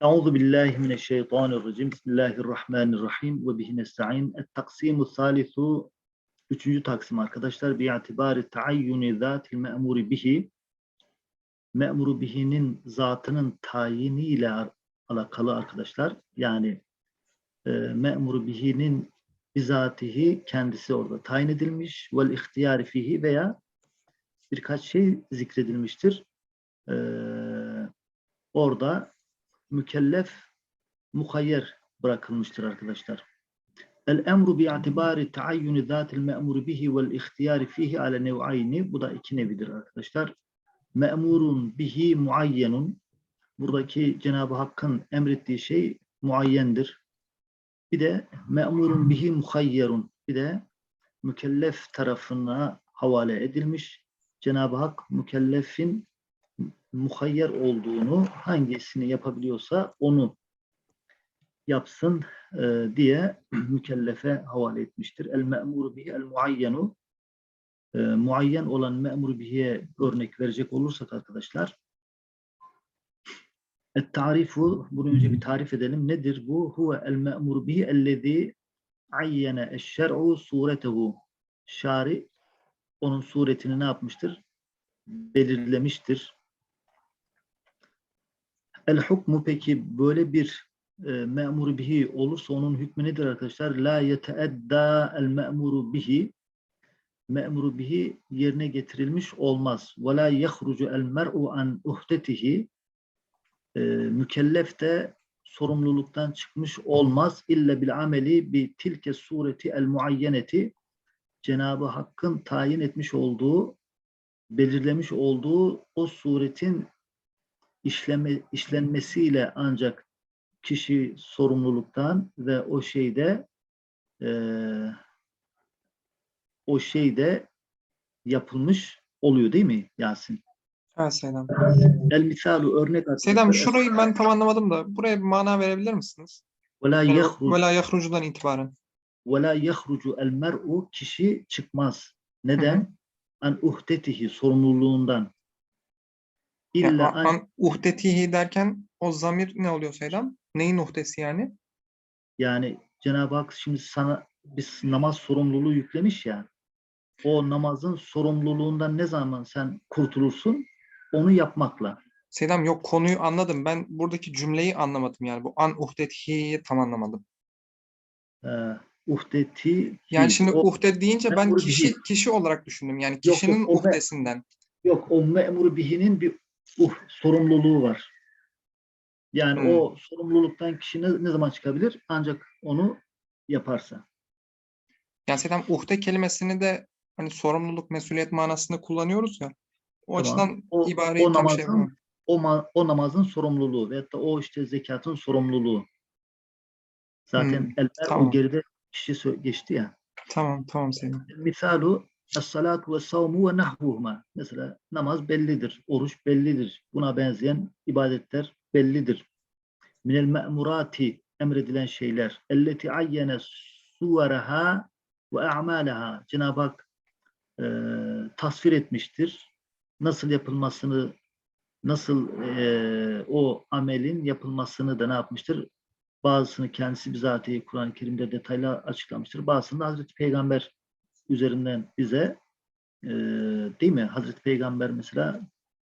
Euzu billahi mineşşeytanirracim. Bismillahirrahmanirrahim ve bihi nestaîn. Et-taksimu salisu Üçüncü taksim arkadaşlar. Bi'atibari taayyuni zatil me'muri bihi me'muru bihinin zatının tayiniyle al- alakalı arkadaşlar. Yani e, me'muru bihinin bizatihi kendisi orada tayin edilmiş vel ihtiyari fihi veya birkaç şey zikredilmiştir. E, orada mükellef muhayyer bırakılmıştır arkadaşlar. El emru bi itibari taayyuni zatil me'muru bihi vel ihtiyari fihi ala nev'ayni. Bu da iki nevidir arkadaşlar. Me'murun bihi muayyenun. Buradaki Cenab-ı Hakk'ın emrettiği şey muayyendir. Bir de me'murun bihi muhayyerun. Bir de mükellef tarafına havale edilmiş. Cenab-ı Hak mükellefin muhayyer olduğunu hangisini yapabiliyorsa onu yapsın e, diye mükellefe havale etmiştir. El me'muru bihi el muayyenu e, muayyen olan me'muru bihiye örnek verecek olursak arkadaşlar et tarifu bunu önce bir tarif edelim. Nedir bu? Huve el me'muru bihi ellezî ayyene eşşer'u suretehu. Şari onun suretini ne yapmıştır? Belirlemiştir. El hukmu peki böyle bir e, me'muru bihi olursa onun hükmü nedir arkadaşlar? La yeteedda el me'muru bihi me'muru bihi yerine getirilmiş olmaz. Ve la yehrucu el mer'u an uhdetihi e, mükellef de sorumluluktan çıkmış olmaz. İlle bil ameli bi tilke sureti el muayyeneti Cenab-ı Hakk'ın tayin etmiş olduğu, belirlemiş olduğu o suretin işleme, işlenmesiyle ancak kişi sorumluluktan ve o şeyde eee o şeyde yapılmış oluyor değil mi Yasin? Evet Seydam. El misalu örnek Seydam şurayı ben tam anlamadım da buraya bir mana verebilir misiniz? ve la yehrucu Ve la yahrucudan itibaren. ve la yehrucu el mer'u kişi çıkmaz. Neden? An uhdetihi sorumluluğundan. Yani İlla an, an, uhdetihi derken o zamir ne oluyor Seydam? Neyin uhdesi yani? yani Cenab-ı Hak şimdi sana biz namaz sorumluluğu yüklemiş ya. O namazın sorumluluğundan ne zaman sen kurtulursun? Onu yapmakla. Seydam yok konuyu anladım. Ben buradaki cümleyi anlamadım yani. Bu an uhdetihi'yi tam anlamadım. Ee, uhdeti Yani şimdi o, uhde deyince ben kişi bihi. kişi olarak düşündüm. Yani yok, kişinin o me- uhdesinden. yok o memuru bihinin bir uh, sorumluluğu var. Yani Hmm. o sorumluluktan kişi ne, ne zaman çıkabilir? Ancak onu yaparsa. Yani Seydam uhde kelimesini de hani sorumluluk, mesuliyet manasında kullanıyoruz ya. O Tamam. açıdan O- ibareyi o tam namazın- şey yapamam. O, ma- o namazın sorumluluğu veyahut da o işte zekatın sorumluluğu. Zaten Hmm, eller tamam. o geride kişi geçti ya. Tamam tamam Seydam. Misalu es-salatu ve savmu ve nahvuhuma. Mesela namaz bellidir, oruç bellidir. Buna benzeyen ibadetler bellidir. Minel me'murati emredilen şeyler. Elleti ayyene suveraha ve a'malaha. Cenab-ı Hak e, tasvir etmiştir. Nasıl yapılmasını, nasıl e, o amelin yapılmasını da ne yapmıştır? Bazısını kendisi bizatihi Kur'an-ı Kerim'de detaylı açıklamıştır. Bazısını da Hazreti Peygamber üzerinden bize e, değil mi? Hazreti Peygamber mesela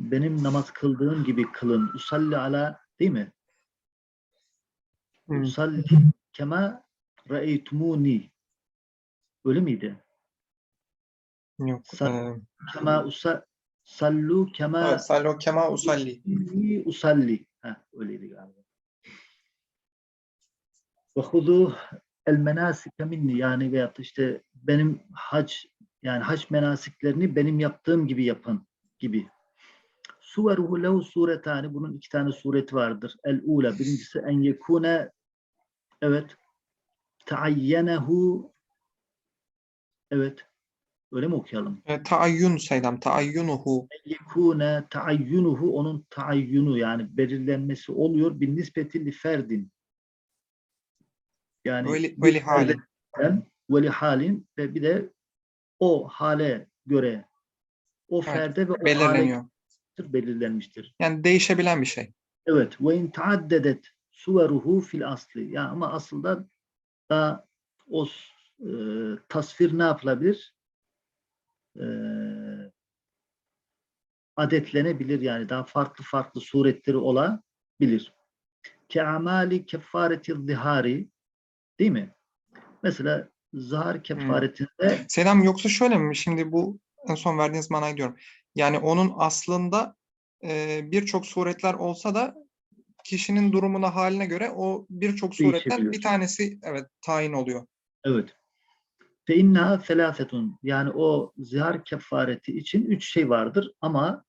benim namaz kıldığım gibi kılın. Usalli ala değil mi? Hmm. Usalli kema ra'eytumuni. Öyle miydi? Yok. Eee, Kema usa sallu kema sallu kema usalli. usalli. Heh, öyleydi galiba. Ve hudu el menasike minni yani veyahut işte benim hac yani hac menasiklerini benim yaptığım gibi yapın gibi. Suveruhu lehu suretani bunun iki tane sureti vardır. El ula birincisi en yekune evet taayyenehu evet öyle mi okuyalım? E, taayyun Seydam. Taayyunuhu. yekune taayyunuhu onun taayyunu yani belirlenmesi oluyor bir nispeti li ferdin. Yani Öyle, bir öyle hali. ferden ve li halin ve bir de o hale göre o Evet, ferde ve o hale Belirleniyor. belirlenmiştir. Yani değişebilen bir şey. Evet. Ve in taaddedet suveruhu fil asli. Ya ama aslında da o e, tasvir ne yapılabilir? E, adetlenebilir yani daha farklı farklı suretleri olabilir. Keamali kefareti zihari değil mi? Mesela zahar kefaretinde Selam yoksa şöyle mi? Şimdi bu en son verdiğiniz manayı diyorum. Yani onun aslında e, birçok suretler olsa da kişinin durumuna haline göre o birçok suretten bir tanesi evet tayin oluyor. evet. Fe innaha felafetun yani o zihar kefareti için üç şey vardır ama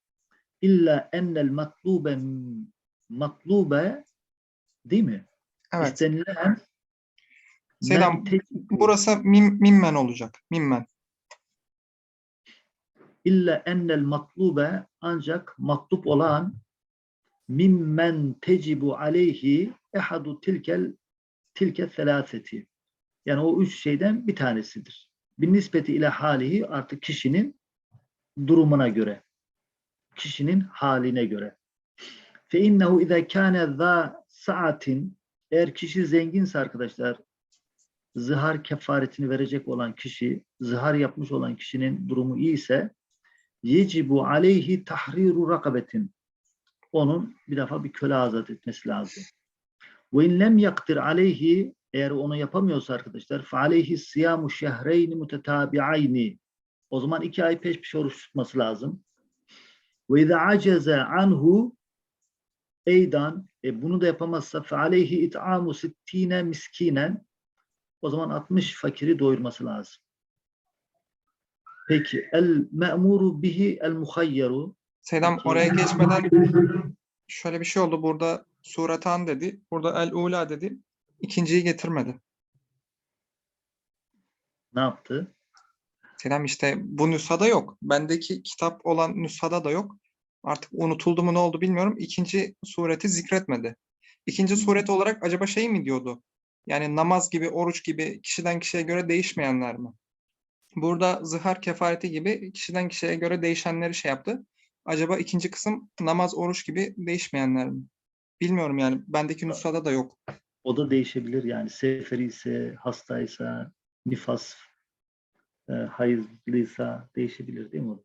illa ennel matlube matlube değil mi? Evet. İstenilen Selam, tecibu Burası mim, mimmen olacak. Mimmen. illa ennel matlube ancak matlub olan mimmen tecibu aleyhi ehadu tilkel tilke selaseti. Yani o üç şeyden bir tanesidir. Bir nispeti ile halihi artık kişinin durumuna göre. Kişinin haline göre. Fe innehu iza kana za saatin eğer kişi zenginse arkadaşlar zihar kefaretini verecek olan kişi, zihar yapmış olan kişinin durumu iyi ise yecibu aleyhi tahriru rakabetin. Onun bir defa bir köle azat etmesi lazım. Ve in lem yaktir aleyhi eğer onu yapamıyorsa arkadaşlar fe aleyhi siyamu şehreyni mutetabi'ayni. O zaman iki ay peş peşe oruç tutması lazım. Ve izâ aceze anhu eydan e, bunu da yapamazsa fe aleyhi it'amu sittine miskinen o zaman 60 fakiri doyurması lazım. Peki el me'muru bihi el muhayyeru Selam Peki. oraya geçmeden şöyle bir şey oldu. Burada suratan dedi. Burada el ula dedi. İkinciyi getirmedi. ne yaptı? Selam işte bu nüshada yok. Bendeki kitap olan nüshada da yok. Artık unutuldu mu ne oldu bilmiyorum. İkinci sureti zikretmedi. İkinci suret olarak acaba şey mi diyordu? Yani namaz gibi, oruç gibi kişiden kişiye göre değişmeyenler mi? Burada zihar kefareti gibi kişiden kişiye göre değişenleri şey yaptı. Acaba ikinci kısım namaz, oruç gibi değişmeyenler mi? Bilmiyorum yani. Bendeki nüshada da yok. O da değişebilir yani seferi ise, hastaysa, nifas, e, hayızlıysa değişebilir değil mi?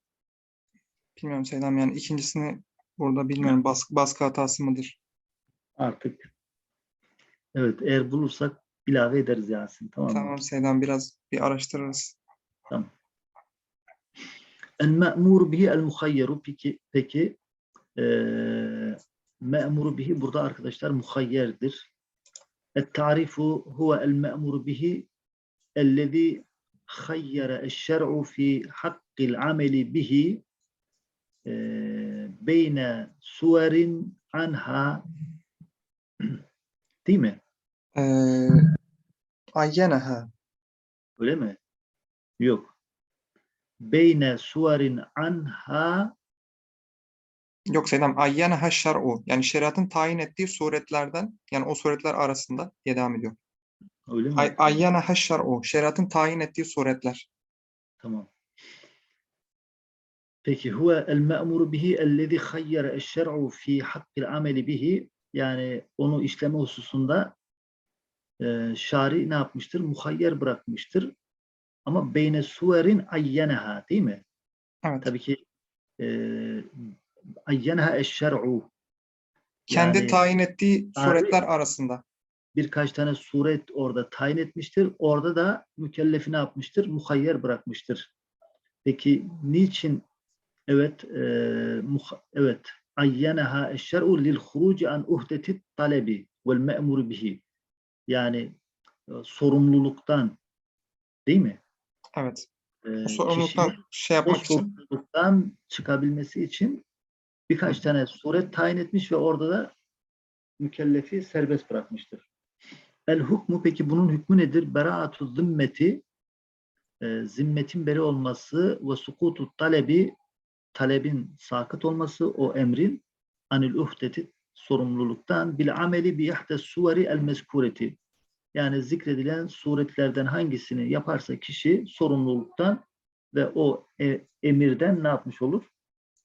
Bilmiyorum Selam yani ikincisini burada bilmiyorum baskı, baskı hatası mıdır? Artık evet eğer bulursak ilave ederiz Yasin tamam mı? Tamam Selam biraz bir araştırırız. Tamam. El me'mur bihi el muhayyeru peki, peki eee me'muru bihi burada arkadaşlar muhayyerdir. Et tarifu huve el me'muru bihi ellezî hayyere eşşer'u fi hakkil ameli bihi eee beyne suverin anha değil mi? Ee, ayyeneha. Öyle mi? Yok. Beyne suverin anha Yok Selam ayyeneha şer'u. Yani şeriatın tayin ettiği suretlerden yani o suretler arasında diye devam ediyor. öyle mi? Ay, ayyeneha şer'u. Şeriatın tayin ettiği suretler. Tamam. Peki huve el me'muru bihi ellezî hayyere eşşer'u fi hakkil ameli bihi yani onu işleme hususunda e, şari ne yapmıştır? Muhayyer bırakmıştır. Ama beyne suverin ayyeneha değil mi? Evet. Tabii ki e, ayyeneha eşşer'u Kendi yani- tayin ettiği suretler arasında. birkaç tane suret orada tayin etmiştir. Orada da mükellefi ne yapmıştır? Muhayyer bırakmıştır. Peki niçin evet e, muha- evet ayyeneha eşşer'u lil huruci an uhdeti talebi vel me'muru bihi yani e, sorumluluktan değil mi? Evet. E, O sorumluluktan şey o yapmak için. sorumluluktan çıkabilmesi için birkaç tane suret tayin etmiş ve orada da mükellefi serbest bırakmıştır. El hukmu peki bunun hükmü nedir? Beraatu zimmeti e, zimmetin beri olması ve sukutu talebi talebin sakıt olması o emrin anil uhdeti sorumluluktan bil ameli bi ihdes suveri el mezkureti yani zikredilen suretlerden hangisini yaparsa kişi sorumluluktan ve o e- emirden ne yapmış olur?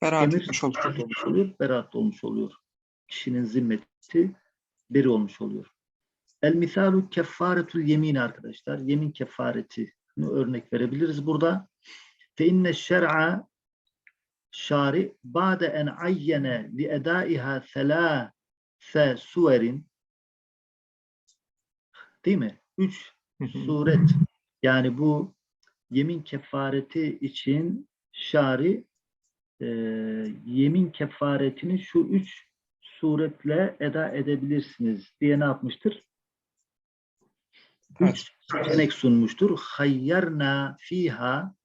Beraat Emir etmiş olur. sakıt olmuş oluyor, beraat olmuş oluyor. kişinin zimmeti beri olmuş oluyor. El misalu keffaretul yemin arkadaşlar. Yemin kefaretini örnek verebiliriz burada. Fe inne şer'a şari ba'de en ayyene li edaiha selâse suverin değil mi? Üç suret yani bu yemin kefareti için şari e, yemin kefaretini şu üç suretle eda edebilirsiniz diye ne yapmıştır? Üç seçenek sunmuştur. Hayyarna fiha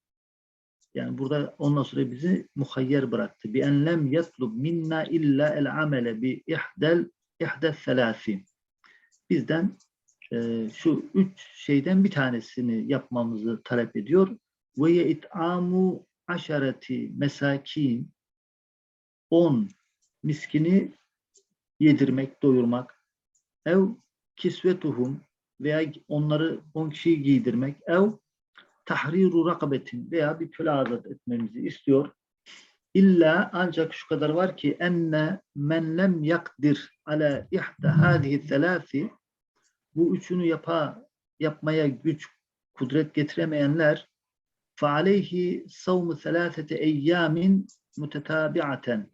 yani burada ondan sonra bizi muhayyer bıraktı. Bi en lem minna illa el amele bi ihdel ihdes selasi. Bizden e, şu üç şeyden bir tanesini yapmamızı talep ediyor. Ve ye it'amu aşareti mesakin 10 miskini yedirmek, doyurmak. Ev kisvetuhum veya onları 10 kişiyi giydirmek. Ev tahriru rakabetin veya bir köle azat etmemizi istiyor. İlla ancak şu kadar var ki enne men lem yakdir ala ihda hadihi selasi bu üçünü yapa, yapmaya güç, kudret getiremeyenler فَعَلَيْهِ صَوْمُ ثَلَاثَةِ اَيَّامٍ مُتَتَابِعَةً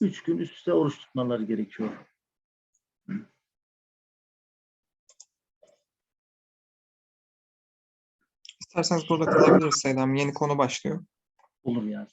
Üç gün üst üste oruç tutmaları gerekiyor. İsterseniz burada kalabiliriz Seydam. Yeni konu başlıyor. Olur yani.